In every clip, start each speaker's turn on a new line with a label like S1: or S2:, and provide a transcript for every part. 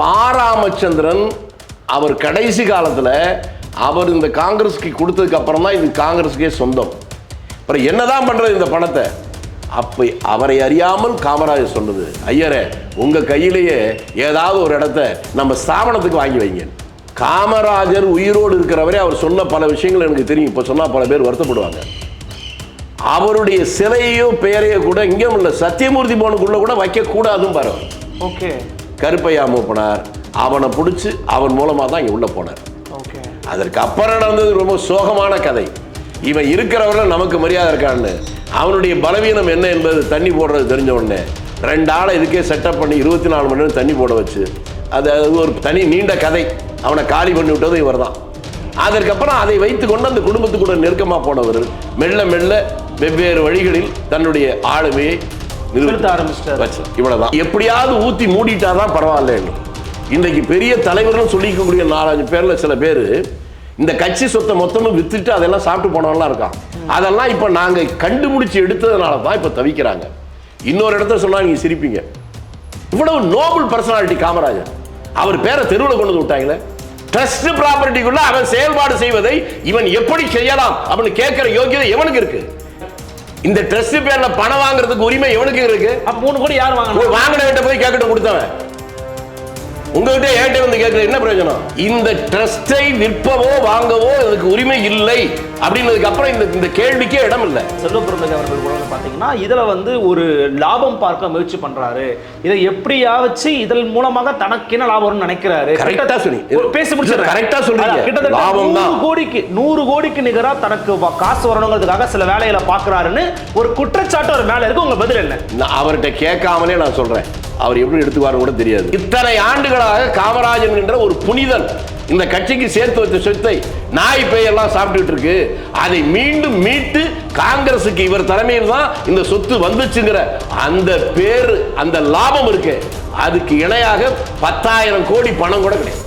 S1: பாராமச்சந்திரன் அவர் கடைசி காலத்தில் அவர் இந்த காங்கிரஸுக்கு கொடுத்ததுக்கு அப்புறம் தான் இது காங்கிரஸுக்கே சொந்தம். அப்புறம் என்னதான் பண்ணுறது இந்த பணத்தை? அப்போ அவரை அறியாமல் காமராஜர் சொன்னது ஐயரே உங்கள் கையிலேயே ஏதாவது ஒரு இடத்த நம்ம ஸ்தாபனத்துக்கு வாங்கி வைங்க. காமராஜர் உயிரோடு இருக்கிறவரே அவர் சொன்ன பல விஷயங்கள் எனக்கு தெரியும். இப்போ சொன்னால் பல பேர் வருத்தப்படுவாங்க. அவருடைய சிலையோ பெயரையோ கூட இங்கேயும் உள்ள சத்தியமூர்த்தி போனுக்குள்ள கூட வைக்கக்கூடாதும் பாரு
S2: ஓகே.
S1: கருப்பையா மூப்பனார் அவனை பிடிச்சி அவன் மூலமா தான் இங்க உள்ள போனார்.
S2: ஓகே.
S1: அதற்கு அப்புறம் நடந்தது ரொம்ப சோகமான கதை. இவன் இருக்கிறவரை நமக்கு மரியாதை இருக்கான்னு. அவனுடைய பலவீனம் என்ன என்பது தண்ணி போடுறது தெரிஞ்ச உடனே ரெண்டு ஆளை இதுக்கே செட்டப் பண்ணி இருபத்தி நாலு மணி நேரம் தண்ணி போட வச்சு அது அது ஒரு தனி நீண்ட கதை. அவனை காலி பண்ணி விட்டது இவர் தான். அதற்கப்புறம் அதை வைத்துக்கொண்டு அந்த குடும்பத்துக்கூட நெருக்கமாக போனவர். மெல்ல மெல்ல வெவ்வேறு வழிகளில் தன்னுடைய ஆளுமையை இவ்வளவுதான். எப்படியாவது ஊத்தி மூடிட்டாதான் பரவாயில்ல. இன்றைக்கு பெரிய தலைவர்கள் சொல்லிக்கக்கூடிய நாலஞ்சு பேர்ல சில பேர் இந்த கட்சி சொத்தை மொத்தமும் வித்துட்டு அதெல்லாம் சாப்பிட்டு போனவங்களாம் இருக்கான். அதெல்லாம் இப்ப நாங்க கண்டுபிடிச்சு எடுத்ததுனால தான் இப்ப தவிக்கிறாங்க. இன்னொரு இடத்துல சொன்னா நீங்க சிரிப்பீங்க. இவ்வளவு நோபல் பர்சனாலிட்டி காமராஜர். அவர் பேரை தெருவில் கொண்டு வந்து விட்டாங்களே. ட்ரஸ்ட் ப்ராப்பர்ட்டிக்குள்ள அவன் செயல்பாடு செய்வதை இவன் எப்படி செய்யலாம் அப்படின்னு கேட்கிற யோகியதை எவனுக்கு இருக்கு? இந்த ட்ரஸ்ட் பேர்ல பணம் வாங்குறதுக்கு உரிமை எவனுக்கு இருக்கு?
S2: மூணு கோடி யார் வாங்கணும்?
S1: வாங்கினவன்ட்ட போய் கேட்கட்டும் கொடுத்தவன். உங்ககிட்ட என்கிட்ட வந்து கேட்கற என்ன பிரயோஜனம் இந்த ட்ரஸ்டை விற்பவோ வாங்கவோ அதுக்கு உரிமை இல்லை அப்படின்னதுக்கு அப்புறம் இந்த இந்த கேள்விக்கே இடம் இல்லை
S2: செல்வ பிறந்தகை அவர்கள் கூட வந்து பாத்தீங்கன்னா இதுல வந்து ஒரு லாபம் பார்க்க முயற்சி பண்றாரு இதை எப்படியாவது இதன் மூலமாக தனக்கு என்ன லாபம் வரும்னு நினைக்கிறாரு
S1: கரெக்டா சொன்னீங்க.
S2: ஒரு பேசி முடிச்சிடுறேன்.
S1: கரெக்டா சொல்றீங்க.
S2: அதான், கிட்டத்தட்ட. நூறு கோடிக்கு நூறு கோடிக்கு நிகரா தனக்கு காசு வரணுங்கிறதுக்காக சில வேலைகளை பாக்குறாருன்னு ஒரு குற்றச்சாட்டு ஒரு மேல இருக்கு உங்க பதில் என்ன
S1: அவர்கிட்ட கேட்காமலே நான் சொல்றேன் அவர் எப்படி எடுத்துக்குவாருன்னு கூட தெரியாது. இத்தனை ஆண்டுகளாக காமராஜன் என்ற ஒரு புனிதன் இந்த கட்சிக்கு சேர்த்து வச்ச சொத்தை நாய் பேயெல்லாம் சாப்பிட்டுட்டு இருக்கு. அதை மீண்டும் மீட்டு காங்கிரசுக்கு இவர் தலைமையில் தான் இந்த சொத்து வந்துச்சுங்கிற அந்த பேர் அந்த லாபம் இருக்கு. அதுக்கு இணையாக பத்தாயிரம் கோடி பணம் கூட கிடையாது.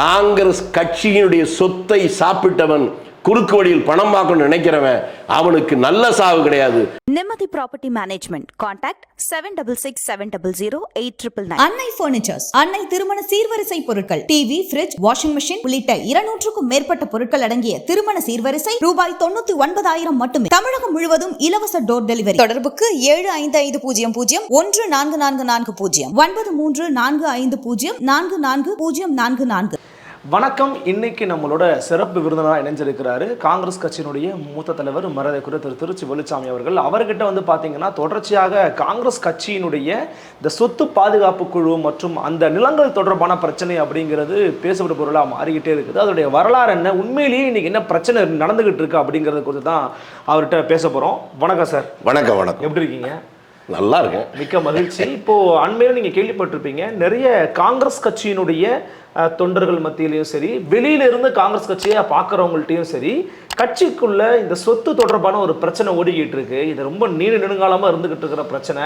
S1: காங்கிரஸ் கட்சியினுடைய சொத்தை சாப்பிட்டவன் குறுக்கு வழியில் பணம் பார்க்கணும்னு நினைக்கிறவன் அவனுக்கு நல்ல சாவு கிடையாது.
S3: Nimmathi property management contact seven double six seven double zero eight triple nine.
S4: Annai furnitures Annai திருமண சீர்வரிசை பொருட்கள். டிவி ஃபிரிட்ஜ் வாஷிங் மிஷின் உள்ளிட்ட இருநூற்றுக்கும் மேற்பட்ட பொருட்கள் அடங்கிய திருமண சீர்வரிசை ரூபாய் தொண்ணூத்தி ஒன்பதாயிரம் மட்டுமே. தமிழகம் முழுவதும் இலவச டோர் டெலிவரி தொடர்புக்கு ஏழு ஐந்து ஐந்து பூஜ்ஜியம் பூஜ்ஜியம் ஒன்று நான்கு நான்கு நான்கு பூஜ்ஜியம். ஒன்பது மூன்று நான்கு ஐந்து பூஜ்ஜியம் நான்கு நான்கு பூஜ்ஜியம் நான்கு நான்கு.
S2: வணக்கம். இன்னைக்கு நம்மளோட சிறப்பு விருந்தினராக இணைஞ்சிருக்கிறாரு காங்கிரஸ் கட்சியினுடைய மூத்த தலைவர் மரியாதைக்குரிய திரு திருச்சி வெளுச்சாமி அவர்கள். அவர்கிட்ட வந்து பார்த்தீங்கன்னா தொடர்ச்சியாக காங்கிரஸ் கட்சியினுடைய இந்த சொத்து பாதுகாப்பு குழு மற்றும் அந்த நிலங்கள் தொடர்பான பிரச்சனை அப்படிங்கிறது பேசப்பட்ட பொருளாக மாறிக்கிட்டே இருக்குது. அதோடைய வரலாறு என்ன? உண்மையிலேயே இன்னைக்கு என்ன பிரச்சனை நடந்துகிட்டு இருக்கு அப்படிங்கிறத குறித்து தான் அவர்கிட்ட பேச போகிறோம் வணக்கம் சார்.
S1: வணக்கம் வணக்கம்.
S2: எப்படி இருக்கீங்க?
S1: நல்லா இருக்கேன்
S2: மிக்க மகிழ்ச்சி. இப்போ அண்மையில் நீங்க கேள்விப்பட்டிருப்பீங்க நிறைய காங்கிரஸ் கட்சியினுடைய தொண்டர்கள் மத்தியிலையும் சரி வெளியில இருந்து காங்கிரஸ் கட்சியை பார்க்குறவங்கள்ட்டையும் சரி கட்சிக்குள்ள இந்த சொத்து தொடர்பான ஒரு பிரச்சனை ஓடிக்கிட்டு இருக்கு இது ரொம்ப நீண்ட நெடுங்காலமா இருந்துகிட்டு இருக்கிற பிரச்சனை.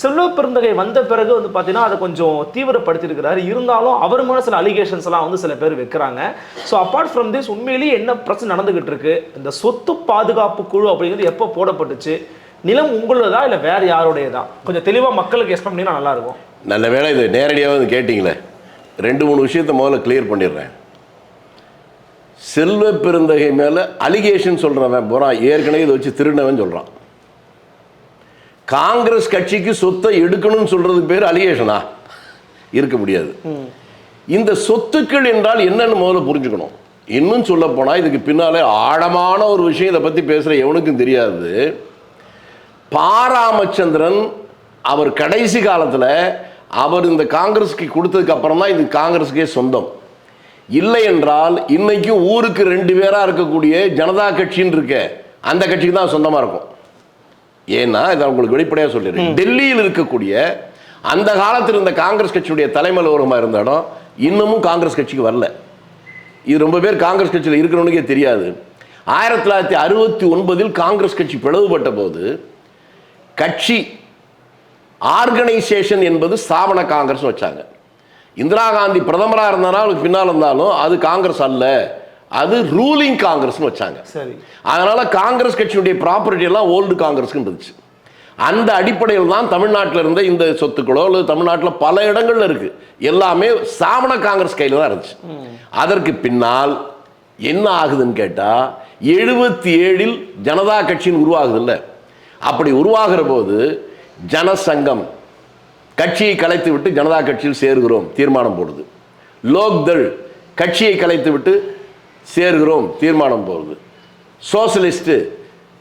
S2: செல்வ பெருந்தகை வந்த பிறகு வந்து பார்த்தீங்கன்னா அதை கொஞ்சம் தீவிரப்படுத்தியிருக்கிறாரு. இருந்தாலும் அவர் மேல சில அலிகேஷன்ஸ் எல்லாம் வந்து சில பேர் வைக்கிறாங்க. ஸோ அப்பார்ட் ஃப்ரம் திஸ் உண்மையிலேயே என்ன பிரச்சனை நடந்துகிட்டு இருக்கு இந்த சொத்து பாதுகாப்பு குழு அப்படிங்கிறது எப்போ போடப்பட்டுச்சு? நிலம் உங்களுதா இல்லை வேற யாருடையதா? கொஞ்சம் தெளிவாக மக்களுக்கு எக்ஸ்பிளைன் பண்ணினா நல்லா இருக்கும்
S1: நல்ல வேளை இது நேரடியாக வந்து கேட்டிங்களே. ரெண்டு மூணு விஷயத்தை முதல்ல கிளியர் பண்ணிடுறேன். செல்வ பெருந்தகை மேலே அலிகேஷன் சொல்கிறவன் போகிறான் ஏற்கனவே இதை வச்சு திருடினவன் சொல்கிறான் காங்கிரஸ் கட்சிக்கு சொத்தை எடுக்கணும்னு சொல்கிறதுக்கு பேர் அலிகேஷனா இருக்க முடியாது. இந்த சொத்துக்கள் என்றால் என்னன்னு முதல்ல புரிஞ்சுக்கணும். இன்னும் சொல்ல போனால் இதுக்கு பின்னாலே ஆழமான ஒரு விஷயம் இதை பற்றி பேசுகிற எவனுக்கும் தெரியாது. பாராமச்சந்திரன் அவர் கடைசி காலத்தில் அவர் இந்த காங்கிரஸுக்கு கொடுத்ததுக்கு அப்புறம் தான் இது காங்கிரஸுக்கே சொந்தம். இல்லை என்றால் இன்னைக்கும் ஊருக்கு ரெண்டு பேராக இருக்கக்கூடிய ஜனதா கட்சின்னு இருக்க அந்த கட்சிக்கு தான் சொந்தமாக இருக்கும். ஏன்னா இதை உங்களுக்கு வெளிப்படையாக சொல்லிடுறேன். டெல்லியில் இருக்கக்கூடிய அந்த காலத்தில் இருந்த காங்கிரஸ் கட்சியுடைய தலைமை அலுவலகமாக இருந்த இடம் இன்னமும் காங்கிரஸ் கட்சிக்கு வரல. இது ரொம்ப பேர் காங்கிரஸ் கட்சியில் இருக்கிறவனுக்கே தெரியாது. ஆயிரத்தி தொள்ளாயிரத்தி அறுபத்தி ஒன்பதில் காங்கிரஸ் கட்சி பிளவுபட்ட போது கட்சி ஆர்கனைசேஷன் என்பது ஸ்தாபன காங்கிரஸ் வச்சாங்க. இந்திரா காந்தி பிரதமராக இருந்தாலும் அவருக்கு பின்னால் இருந்தாலும் அது காங்கிரஸ் அல்ல. அது ரூலிங் காங்கிரஸ்னு வச்சாங்க.
S2: சரி.
S1: அதனால காங்கிரஸ் கட்சியுடைய ப்ராப்பர்ட்டி எல்லாம் ஓல்டு காங்கிரஸ்க்கு இருந்துச்சு. அந்த அடிப்படையில் தான் தமிழ்நாட்டில் இருந்த இந்த சொத்துக்களோ அல்லது தமிழ்நாட்டில் பல இடங்கள்ல இருக்கு. எல்லாமே ஸ்தாபன காங்கிரஸ் கையில் தான் இருந்துச்சு. அதற்கு பின்னால் என்ன ஆகுதுன்னு கேட்டால் எழுபத்தி ஏழில் ஜனதா கட்சின்னு உருவாகுதுல்ல. அப்படி உருவாகிற போது ஜனசங்கம் கட்சியை கலைத்து விட்டு ஜனதா கட்சியில் சேர்கிறோம் தீர்மானம் போடுது. லோக்தள் கட்சியை கலைத்து விட்டு சேர்கிறோம் தீர்மானம் போடுது. சோசலிஸ்ட்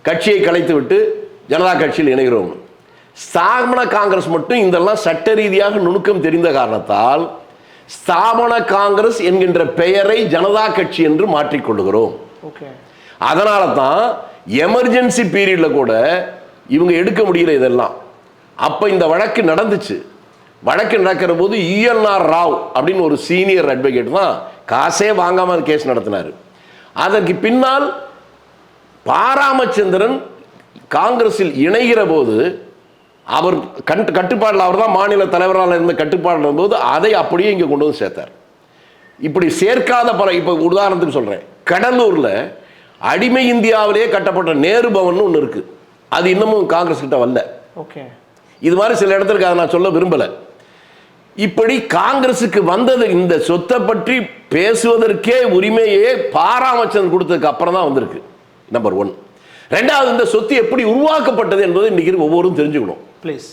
S1: கட்சியை கலைத்து விட்டு ஜனதா கட்சியில் இணைகிறோம். ஸ்தாபன காங்கிரஸ் மட்டும் இதெல்லாம் சட்ட ரீதியாக நுணுக்கம் தெரிந்த காரணத்தால் ஸ்தாபன காங்கிரஸ் என்கின்ற பெயரை ஜனதா கட்சி என்று மாற்றிக்கொள்ளுகிறோம்
S2: ஓகே.
S1: அதனால தான் எமர்ஜென்சி பீரியட்ல கூட இவங்க எடுக்க முடியல இதெல்லாம். அப்போ இந்த வழக்கு நடந்துச்சு. வழக்கு நடக்கிற போது இஎன்ஆர் ராவ் அப்படின்னு ஒரு சீனியர் அட்வொகேட் தான் காசே வாங்காமல் அந்த கேஸ் நடத்தினார். அதற்கு பின்னால் பாராமச்சந்திரன் காங்கிரஸில் இணைகிற போது அவர் கண் கட்டுப்பாடில் அவர் தான் மாநில தலைவரால் இருந்த கட்டுப்பாடில் போது அதை அப்படியே இங்கே கொண்டு வந்து சேர்த்தார். இப்படி சேர்க்காத பல இப்போ உதாரணத்துக்கு சொல்கிறேன் கடலூரில் அடிமை இந்தியாவிலேயே கட்டப்பட்ட நேரு பவன் ஒன்று இருக்குது அது இன்னமும் காங்கிரஸ் கிட்ட வரல
S2: ஓகே.
S1: இது மாதிரி சில இடத்துக்கு அதை நான் சொல்ல விரும்பலை. இப்படி காங்கிரஸுக்கு வந்தது இந்த சொத்தை பற்றி பேசுவதற்கே உரிமையே பாராமச்சந்திரன் கொடுத்ததுக்கு அப்புறம் தான் வந்திருக்கு நம்பர் ஒன் ரெண்டாவது இந்த சொத்து எப்படி உருவாக்கப்பட்டது என்பதை இன்னைக்கு ஒவ்வொருவரும் தெரிஞ்சுக்கணும்.
S2: ப்ளீஸ்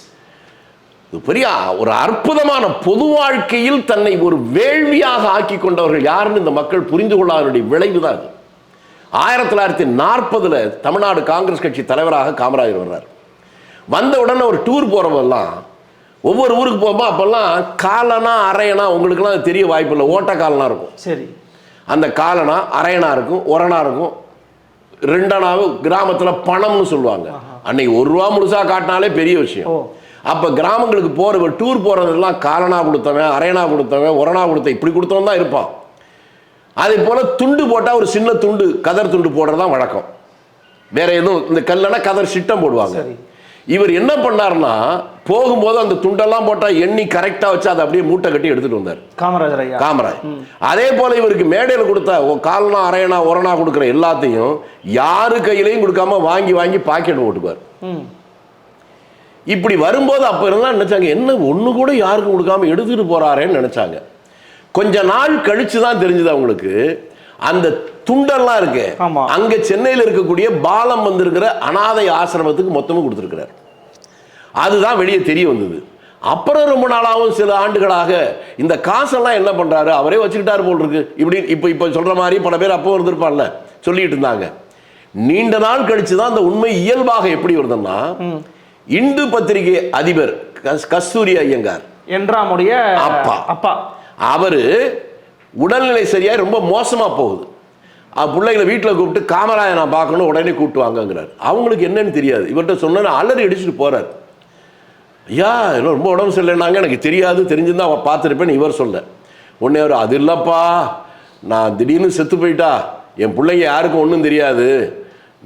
S1: இது பெரிய ஒரு அற்புதமான பொது வாழ்க்கையில் தன்னை ஒரு வேள்வியாக ஆக்கி கொண்டவர்கள் யாருன்னு இந்த மக்கள் புரிந்து கொள்ளாதனுடைய விளைவு தான் ஆயிரத்தி தொள்ளாயிரத்தி நாற்பதுல தமிழ்நாடு காங்கிரஸ் கட்சி தலைவராக காமராஜர் வர்றார். வந்த உடனே ஒரு டூர் போகிறவெல்லாம் ஒவ்வொரு ஊருக்கு போகும்போது அப்போல்லாம் காலனா அரையனா உங்களுக்குலாம் அது தெரிய வாய்ப்பு இல்லை. ஓட்ட காலனா இருக்கும்.
S2: சரி.
S1: அந்த காலனா அரையனா இருக்கும் ஒரணா இருக்கும். ரெண்டனாவு கிராமத்தில் பணம்னு சொல்லுவாங்க. அன்னைக்கு ஒரு ரூபா முழுசா காட்டினாலே பெரிய விஷயம். அப்போ கிராமங்களுக்கு போகிற டூர் போகிறதெல்லாம் காலனா கொடுத்தவன் அரையனா கொடுத்தவன் ஒரணா கொடுத்த இப்படி கொடுத்தவன் தான் இருப்பான். அதே போல் துண்டு போட்டால் ஒரு சின்ன துண்டு கதர் துண்டு போடுறது தான் வழக்கம். வேற எதுவும் இந்த கல்லனா கதர் சிட்டம் போடுவாங்க.
S2: சரி.
S1: இவர் என்ன பண்ணாருன்னா போகும்போது அந்த துண்டெல்லாம் போட்டால் எண்ணி கரெக்டாக வச்சு அதை அப்படியே மூட்டை கட்டி எடுத்துட்டு வந்தார்.
S2: காமராஜர்
S1: காமராஜ். அதே போல இவருக்கு மேடையில் கொடுத்த கால்னா அரையனா ஒரணா கொடுக்குற எல்லாத்தையும் யாரு கையிலையும் கொடுக்காம வாங்கி வாங்கி பாக்கெட் போட்டுக்குவார் இப்படி வரும்போது அப்ப இருந்தா நினைச்சாங்க என்ன ஒண்ணு கூட யாருக்கும் கொடுக்காம எடுத்துட்டு போறாரேன்னு நினைச்சாங்க. கொஞ்ச நாள் கழிச்சு தான் தெரிஞ்சது அவங்களுக்கு. அந்த துண்டெல்லாம் இருக்கு. அங்க சென்னையில் இருக்கக்கூடிய பாலம் வந்திருக்கிற அனாதை ஆசிரமத்துக்கு மொத்தமும் கொடுத்துருக்கிறார். அதுதான் வெளியே தெரிய வந்தது. அப்புறம் ரொம்ப நாளாகவும் சில ஆண்டுகளாக இந்த காசெல்லாம் என்ன பண்றாரு? அவரே வச்சுக்கிட்டாரு போல் இருக்கு இப்படி இப்போ இப்போ சொல்ற மாதிரி பல பேர் அப்போ இருந்திருப்பான்ல சொல்லிட்டு இருந்தாங்க. நீண்ட நாள் கழிச்சு தான் அந்த உண்மை இயல்பாக எப்படி வருதுன்னா இந்து பத்திரிகை அதிபர் கஸ்- கஸ்தூரி ஐயங்கார்.
S2: என்றாமுடைய
S1: அப்பா.
S2: அப்பா.
S1: அவர் உடல்நிலை சரியாக ரொம்ப மோசமாக போகுது. பிள்ளைங்களை வீட்டில் கூப்பிட்டு காமராஜ நான் பார்க்கணும் உடனே கூப்பிட்டு வாங்கங்கிறார். அவங்களுக்கு என்னன்னு தெரியாது. இவர்கிட்ட சொன்னா அலறி அடிச்சுட்டு போகிறார் ஐயா இன்னும் ரொம்ப உடம்பு சரியில்லைன்னாங்க எனக்கு தெரியாது தெரிஞ்சிருந்தா அவன் பார்த்துருப்பேன்னு இவர் சொல்ல உடனே அவர் அது இல்லைப்பா நான் திடீர்னு செத்து போயிட்டா என் பிள்ளைங்க யாருக்கும் ஒன்றும் தெரியாது.